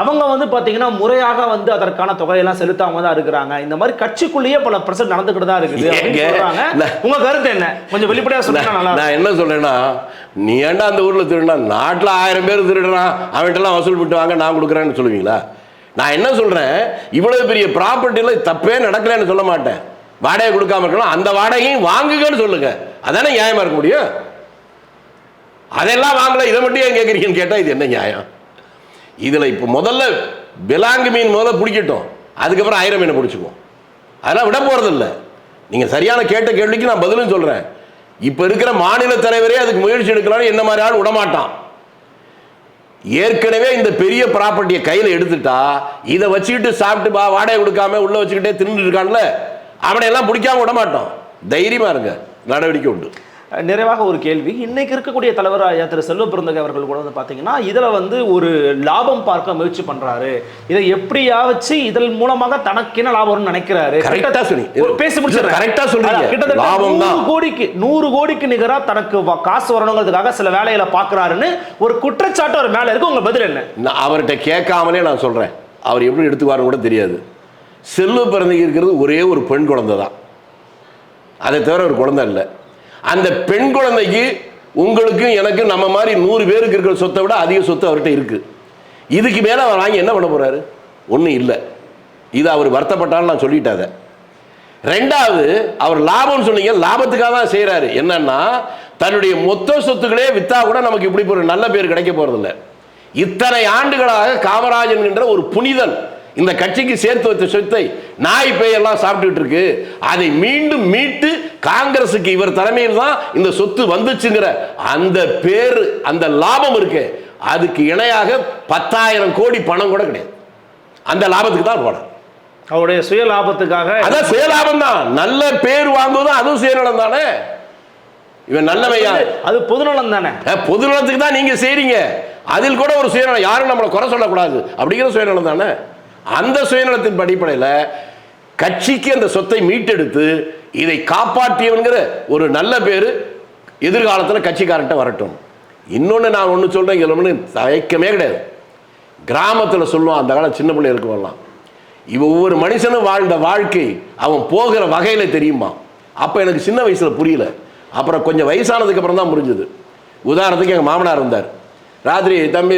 S2: அவங்க வந்து பாத்தீங்கன்னா முறையாக வந்து அதற்கான தொகையெல்லாம் செலுத்தாம தான் இருக்கிறாங்க. இந்த மாதிரி கட்சிக்குள்ளேயே பல பிரச்சனை நடந்துகிட்டு தான் இருக்குது உங்க கருத்து என்ன? கொஞ்சம் வெளிப்படையா சொன்னா நல்லா
S1: நான் என்ன சொல்றேன்னா நீ ஏன்டா அந்த ஊர்ல திருடினா? நாட்டுல ஆயிரம் பேர் திருடுறான் அவன்கிட்டலாம் வசூல் பண்ணிட்டு வாங்க நான் கொடுக்குறேன்னு சொல்லுவீங்களா? நான் என்ன சொல்றேன் இவ்வளவு பெரிய ப்ராப்பர்ட்டில தப்பே நடக்கலைன்னு சொல்ல மாட்டேன். வாடகை கொடுக்காம இருக்கணும் அந்த வாடகையும் வாங்குங்கன்னு சொல்லுங்க. அதானே நியாயமா இருக்க முடியும்? அதெல்லாம் வாங்கல. இதை மட்டும் ஏன் கேட்குறீங்கன்னு கேட்டால் இது என்ன நியாயம்? இதில் இப்போ முதல்ல விலாங்கு மீன் முதல்ல பிடிக்கட்டும். அதுக்கப்புறம் ஆயிரம் மீனை பிடிச்சிக்குவோம். அதெல்லாம் விட போகிறதில்ல நீங்கள் சரியான கேட்ட கேள்விக்கு நான் பதிலும் சொல்கிறேன் இப்போ இருக்கிற மாநில தலைவரே அதுக்கு முயற்சி எடுக்கலாம்னு என்ன மாதிரி ஆள் விடமாட்டான். ஏற்கனவே இந்த பெரிய ப்ராப்பர்ட்டியை கையில் எடுத்துட்டா இதை வச்சுக்கிட்டு சாப்பிட்டு பா வாடகை கொடுக்காம உள்ளே வச்சுக்கிட்டே தின்னுட்டு இருக்கான்ல. அவனை எல்லாம் பிடிக்காம விட மாட்டோம். தைரியமா இருங்க. நடவடிக்கை உண்டு.
S2: நிறைவாக ஒரு கேள்வி. இன்னைக்கு இருக்கக்கூடிய தலைவர் ஐயா திரு செல்வ பிறந்தகை அவர்கள் கூட வந்து பாத்தீங்கன்னா இதுல வந்து ஒரு லாபம் பார்க்க முயற்சி பண்றாரு. இதை எப்படியா வச்சு இதன் மூலமாக தனக்கென லாபம் வரும்னு நினைக்கிறாரு.
S1: கரெக்டா சொன்னீங்க.
S2: ஒரு பேசி முடிச்சிடுறேன்.
S1: கரெக்டா சொல்றீங்க.
S2: அதான், கிட்டத்தட்ட. நூறு கோடிக்கு நூறு கோடிக்கு நிகரா தனக்கு காசு வரணுங்கிறதுக்காக சில வேலைகளை பாக்குறாருன்னு ஒரு குற்றச்சாட்டு அவர் மேல இருக்கு. உங்க பதில் என்ன?
S1: அவர்கிட்ட கேட்காமலே நான் சொல்றேன். அவர் எப்படி எடுத்துக்குவாருன்னு கூட தெரியாது. செல்வ பிறந்தகை இருக்கிறது ஒரே ஒரு பெண் குழந்தை தான் அதை தவிர ஒரு குழந்தை இல்லை அந்த பெண் குழந்தைக்கு உங்களுக்கும் எனக்கும் நம்ம மாதிரி நூறு பேருக்கு இருக்கிற சொத்தை விட அதிக சொத்து அவர்கிட்ட இருக்கு. இதுக்கு மேலே அவர் வாங்கி என்ன பண்ண போறாரு? ஒன்றும் இல்லை. இது அவர் வருத்தப்பட்டாலும் நான் சொல்லிட்டேன் அதை. ரெண்டாவது அவர் லாபம்னு சொன்னீங்க லாபத்துக்காக தான் செய்கிறாரு என்னன்னா தன்னுடைய மொத்த சொத்துக்களே வித்தா கூட நமக்கு இப்படி ஒரு நல்ல பேர் கிடைக்க போகிறதில்ல இத்தனை ஆண்டுகளாக காமராஜன் என்ற ஒரு புனிதன் இந்த கட்சிக்கு சேர்த்து வைத்த சொத்தை நாய் பேயெல்லாம் சாப்பிட்டுட்டு இருக்கு. அதை மீண்டும் மீட்டு காங்கிரசுக்கு இவர் தலைமையில் தான் இந்த சொத்து வந்துச்சுங்கிற அந்த பேர் அந்த லாபம் இருக்கு. அதுக்கு இணையாக பத்தாயிரம் கோடி பணம் கூட கிடையாது. அந்த லாபத்துக்கு தான் போனேன்
S2: அவருடைய சுய லாபத்துக்காக
S1: அதான் சுயலாபம் தான். நல்ல பேர் வாங்குவதும் அதுவும் சுயநலம் தானே? இவன் நல்லவையா?
S2: அது பொதுநலம் தானே?
S1: பொதுநலத்துக்கு தான் நீங்க செய்றீங்க. அதில் கூட ஒரு சுயநலம் யாரும் நம்மளை குறை சொல்லக்கூடாது. அப்படிங்கிற சுயநலம் தானே? அந்த சுயநலத்தின் அடிப்படையில் கட்சிக்கு அந்த சொத்தை மீட்டெடுத்து இதை காப்பாற்றியவன்கிற ஒரு நல்ல பேர் எதிர்காலத்தில் கட்சிக்காரன்ட்ட வரட்டும். இன்னொன்று நான் ஒன்று சொல்கிறேன் இதில் ஒன்று தயக்கமே கிடையாது. கிராமத்தில் சொல்லுவான் அந்த காலம் சின்ன பிள்ளை வரலாம். இவன் ஒவ்வொரு மனுஷனும் வாழ்ந்த வாழ்க்கை அவன் போகிற வகையில் தெரியுமா? அப்போ எனக்கு சின்ன வயசில் புரியல. அப்புறம் கொஞ்சம் வயசானதுக்கு அப்புறம் தான் புரிஞ்சுது. உதாரணத்துக்கு எங்கள் மாமனார் இருந்தார். ராத்திரி தம்பி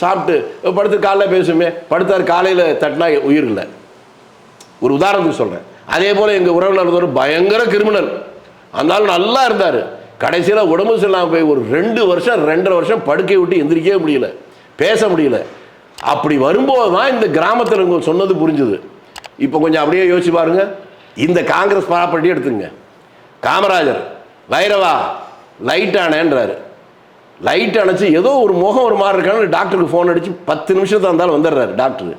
S1: சாப்பிட்டு படுத்து காலைல பேசுமே. படுத்தார் காலையில் தட்டினா உயிர் இல்லை ஒரு உதாரணத்துக்கு சொல்கிறேன் அதே போல் எங்கள் உறவினர் ஒரு பயங்கர கிரிமினல். அந்த நல்லா இருந்தார். கடைசியில் உடம்பு சரியில்லாமல் போய் ஒரு ரெண்டு வருஷம் ரெண்டரை வருஷம் படுக்கை விட்டு எந்திரிக்கவே முடியல. பேச முடியல. அப்படி வரும்போது தான் இந்த கிராமத்தில் இவங்க சொன்னது புரிஞ்சுது. இப்போ கொஞ்சம் அப்படியே யோசிச்சு பாருங்கள் இந்த காங்கிரஸ் ப்ராப்பர்ட்டி எடுத்துங்க காமராஜர் வைரவா லைட் ஆனேன்றாரு லைட் அணைச்சி ஏதோ ஒரு முகம் ஒரு மாதிரி இருக்கான்னு டாக்டருக்கு ஃபோன் அடிச்சு பத்து நிமிஷத்தை இருந்தாலும் வந்துடுறாரு டாக்டர்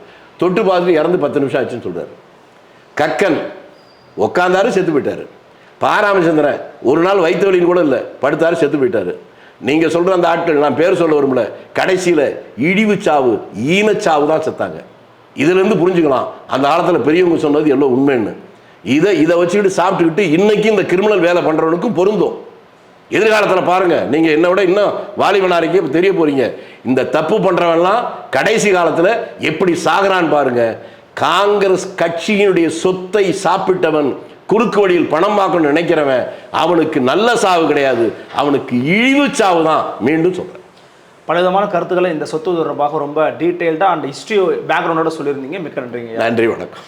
S1: தொட்டு பார்த்துட்டு இறந்து பத்து நிமிஷம் ஆச்சுன்னு சொல்கிறாரு கக்கன் உட்காந்தாரு செத்து போயிட்டாரு. பாராமச்சந்திரன் ஒரு நாள் வயிற்று வலின்னு கூட இல்லை படுத்தாரு செத்து போயிட்டாரு. நீங்கள் சொல்கிற அந்த ஆட்கள் நான் பேர் சொல்ல வரும்ல கடைசியில் இழிவு சாவு ஈனச்சாவு தான் செத்தாங்க. இதுலேருந்து புரிஞ்சுக்கலாம் அந்த காலத்தில் பெரியவங்க சொன்னது எவ்வளோ உண்மைன்னு. இதை இதை வச்சுக்கிட்டு சாப்பிட்டுக்கிட்டு இன்னைக்கு இந்த கிரிமினல் வேலை பண்ணுறவனுக்கும் பொருந்தும். எதிர்காலத்தில் பாருங்க. நீங்க என்ன விட இன்னும் வாலிபனாரிக்கு தெரிய போறீங்க. இந்த தப்பு பண்றவன்லாம் கடைசி காலத்தில் எப்படி சாகுறான்னு பாருங்க. காங்கிரஸ் கட்சியினுடைய சொத்தை சாப்பிட்டவன் குறுக்கு வழியில் பணம் பார்க்கணும்னு நினைக்கிறவன் அவனுக்கு நல்ல சாவு கிடையாது. அவனுக்கு இழிவு சாவு தான் மீண்டும் சொல்றேன்.
S2: பலவிதமான கருத்துக்களை இந்த சொத்து தொடர்பாக ரொம்ப டீட்டெயில்டாக அண்ட் ஹிஸ்ட்ரி பேக்ரவுண்டோட சொல்லியிருந்தீங்க. மிக்க நன்றிங்க
S1: நன்றி வணக்கம்.